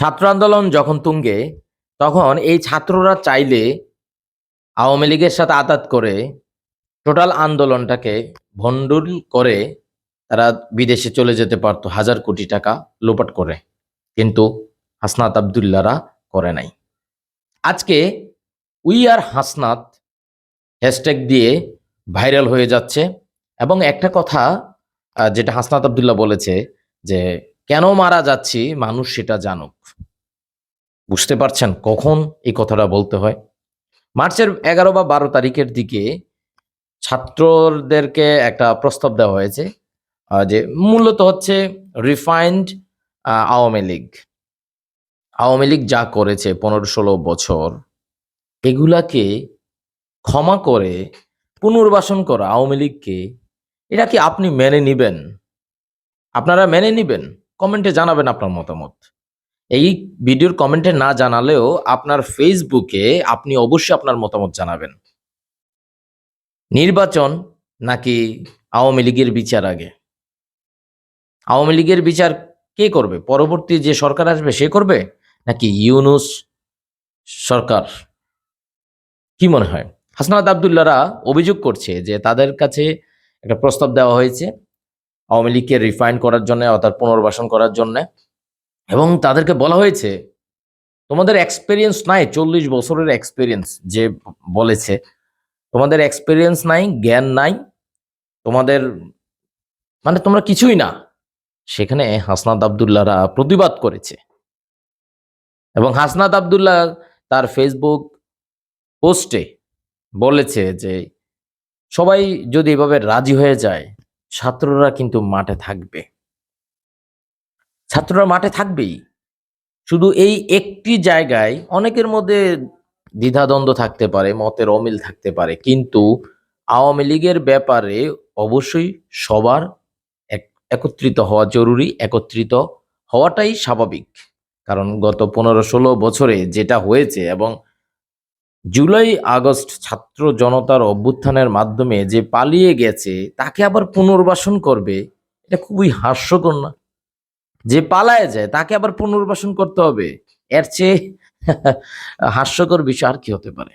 ছাত্র আন্দোলন যখন তুঙ্গে, তখন এই ছাত্ররা চাইলে আওয়ামী লীগের সাথে আতাত করে টোটাল আন্দোলনটাকে ভণ্ডুল করে তারা বিদেশে চলে যেতে পারতো হাজার কোটি টাকা লোপাট করে। কিন্তু হাসনাত আবদুল্লারা করে নাই। আজকে উই আর হাসনাত হ্যাশট্যাগ দিয়ে ভাইরাল হয়ে যাচ্ছে এবং একটা কথা যেটা হাসনাত আবদুল্লাহ বলেছে যে, কেন মারা যাচ্ছি মানুষ সেটা জানুক। বুঝতে পারছেন কখন এই কথাটা বলতে হয়? মার্চের এগারো বা বারো তারিখের দিকে ছাত্রদেরকে একটা প্রস্তাব দেওয়া হয়েছে যে মূলত হচ্ছে রিফাইন্ড আওয়ামী লীগ। আওয়ামী লীগ যা করেছে পনেরো ষোলো বছর, এগুলাকে ক্ষমা করে পুনর্বাসন করা আওয়ামী লীগকে, এটা কি আপনি মেনে নিবেন? আপনারা মেনে নিবেন? কমেন্টে জানাবেন আপনার মতামত। এই ভিডিওর কমেন্টে না জানালেও আপনার ফেসবুকে আপনি অবশ্যই আপনার মতামত জানাবেন। নির্বাচন নাকি আওয়ামী লীগের বিচার আগে? আওয়ামী লীগের বিচার কে করবে? পরবর্তী যে সরকার আসবে সে করবে? নাকি ইউনুস সরকার? কি মনে হয়? হাসনাত আবদুল্লারা অভিযোগ করছে যে তাদের কাছে একটা প্রস্তাব দেওয়া হয়েছে আওয়ামী লীগকে রিফাইন করার জন্য অর্থাৎ পুনর্বাসন করার জন্য। এবং তাদেরকে বলা হয়েছে, তোমাদের এক্সপিরিয়েন্স নাই, চল্লিশ বছরের এক্সপিরিয়েন্স যে বলেছে, তোমাদের এক্সপিরিয়েন্স নাই, জ্ঞান নাই, তোমাদের মানে তোমরা কিছুই না। সেখানে হাসনাত আবদুল্লাহরা প্রতিবাদ করেছে। এবং হাসনাত আবদুল্লাহ তার ফেসবুক পোস্টে বলেছে যে, সবাই যদি এভাবে রাজি হয়ে যায়, ছাত্ররা কিন্তু মাঠে থাকবে। ছাত্ররা মাঠে থাকবেই। শুধু এই একটি জায়গায় অনেকের মধ্যে দ্বিধাদ্বন্দ্ব থাকতে পারে, মতের অমিল থাকতে পারে, কিন্তু আওয়ামী লীগের ব্যাপারে অবশ্যই সবার এক- একত্রিত হওয়া জরুরি, একত্রিত হওয়াটাই স্বাভাবিক। কারণ গত পনেরো ষোলো বছরে যেটা হয়েছে এবং জুলাই আগস্ট ছাত্র জনতার অভ্যুত্থানের মাধ্যমে যে পালিয়ে গেছে, তাকে আবার পুনর্বাসন করবে, এটা খুবই হাস্যকর না? যে পালায় যায়, তাকে আবার পুনর্বাসন করতে হবে। এর চেয়ে হাস্যকর বিষয় আর কি হতে পারে?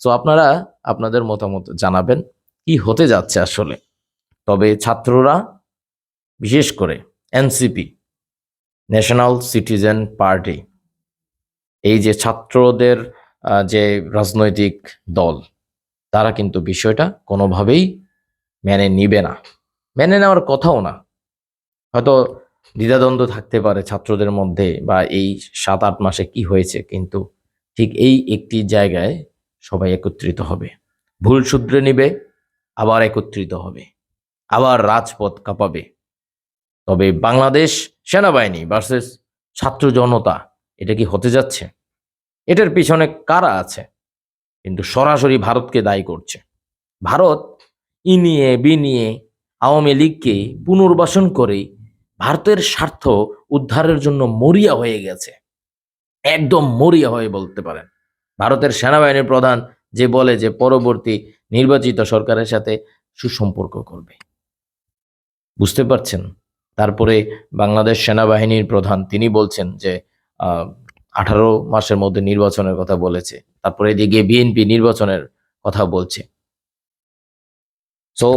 তো আপনারা আপনাদের মতামত জানাবেন, কি হতে যাচ্ছে আসলে? তবে ছাত্ররা, বিশেষ করে এনসিপি ন্যাশনাল সিটিজেন পার্টি এই যে ছাত্রদের যে রাজনৈতিক দল, তারা কিন্তু বিষয়টা কোনোভাবেই মেনে নিবে না। মেনে নেওয়ার কথাও না। হয়তো দ্বিধাদ্বন্দ্ব থাকতে পারে ছাত্রদের মধ্যে বা এই সাত আট মাসে কি হয়েছে, কিন্তু ঠিক এই একটি জায়গায় সবাই একত্রিত হবে। ভুল শুধরে নিবে, আবার একত্রিত হবে। আবার রাজপথ কাঁপাবে। তবে বাংলাদেশ সেনাবাহিনী ভার্সেস ছাত্র জনতা, এটা কি হতে যাচ্ছে? এটার পিছনে কারা আছে? কিন্তু সরাসরি ভারতকে দায়ী করছে। ভারত ই নিয়ে, বি নিয়ে, আওয়ামী লীগকে পুনর্বাসন করে ভারতের স্বার্থ উদ্ধারের জন্য মরিয়া হয়ে গেছে। একদম মরিয়া হয়ে বলতে পারেন। ভারতের সেনাবাহিনীর প্রধান যে বলে যে পরবর্তী নির্বাচিত সরকারের সাথে সুসম্পর্ক করবে। বুঝতে পারছেন? তারপরে বাংলাদেশ সেনাবাহিনীর প্রধান তিনি বলছেন যে আঠারো মাসের মধ্যে নির্বাচনের কথা বলেছে। তারপরে এদিকে বিএনপি নির্বাচনের কথা বলছে। সো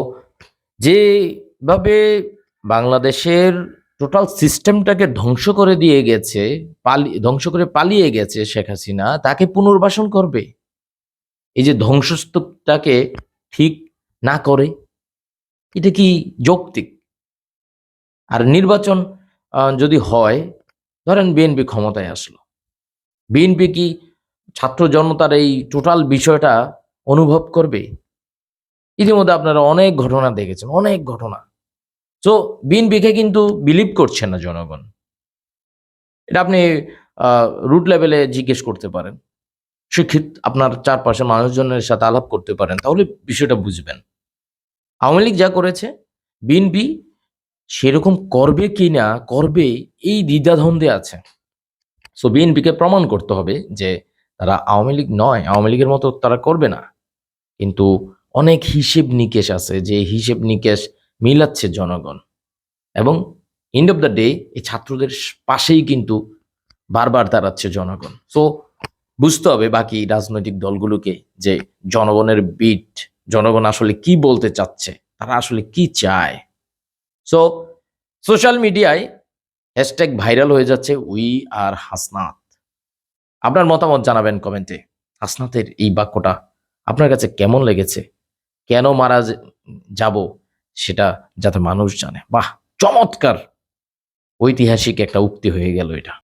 যেভাবে বাংলাদেশের টোটাল সিস্টেমটাকে ধ্বংস করে দিয়ে গেছে, পালি, ধ্বংস করে পালিয়ে গেছে শেখ হাসিনা, তাকে পুনর্বাসন করবে। এই যে ধ্বংসস্তূপটাকে ঠিক না করে, এটা কি যৌক্তিক? আর নির্বাচন যদি হয়, ধরেন বিএনপি ক্ষমতায় আসলো। বিএনপি কি ছাত্র জনতার এই টোটাল বিষয়টা অনুভব করবে? ইতিমধ্যে আপনারা অনেক ঘটনা দেখেছেন, অনেক ঘটনা। তো বিএনপিকে কিন্তু বিলিভ করছে না জনগণ। এটা আপনি রুট লেভেলে জিজ্ঞেস করতে পারেন। শিক্ষিত আপনার চারপাশে মানুষজনের সাথে আলাপ করতে পারেন, তাহলে বিষয়টা বুঝবেন। আওয়ামী লীগ যা করেছে বিএনপি সেরকম করবে কি না, করবে এই দ্বিধাদ্বন্দ্বে আছে। সো বিএনপিকে প্রমাণ করতে হবে যে তারা আওয়ামী লীগ নয়, আওয়ামী লীগের মতো তারা করবে না। কিন্তু অনেক হিসেব নিকেশ আছে, যে হিসেব নিকেশ মিলাচ্ছে জনগণ। এবং এন্ড অফ দ্য ডে এই ছাত্রদের পাশেই কিন্তু বারবার দাঁড়াচ্ছে জনগণ। সো বুঝতে হবে বাকি রাজনৈতিক দলগুলোকে যে জনগণের বিট জনগণ আসলে কি বলতে চাচ্ছে, তারা আসলে কি চায়। সো সোশ্যাল মিডিয়ায় হ্যাশট্যাগ ভাইরাল হয়ে যাচ্ছে উই আর হাসনাত আপনার মতামত জানাবেন কমেন্টে হাসনাতের এই বাক্যটা আপনার কাছে কেমন লেগেছে? কেন মারা যাব? সেটা যাতে মানুষ জানে। বাহ চমৎকার! ঐতিহাসিক একটা উক্তি হয়ে গেল এটা।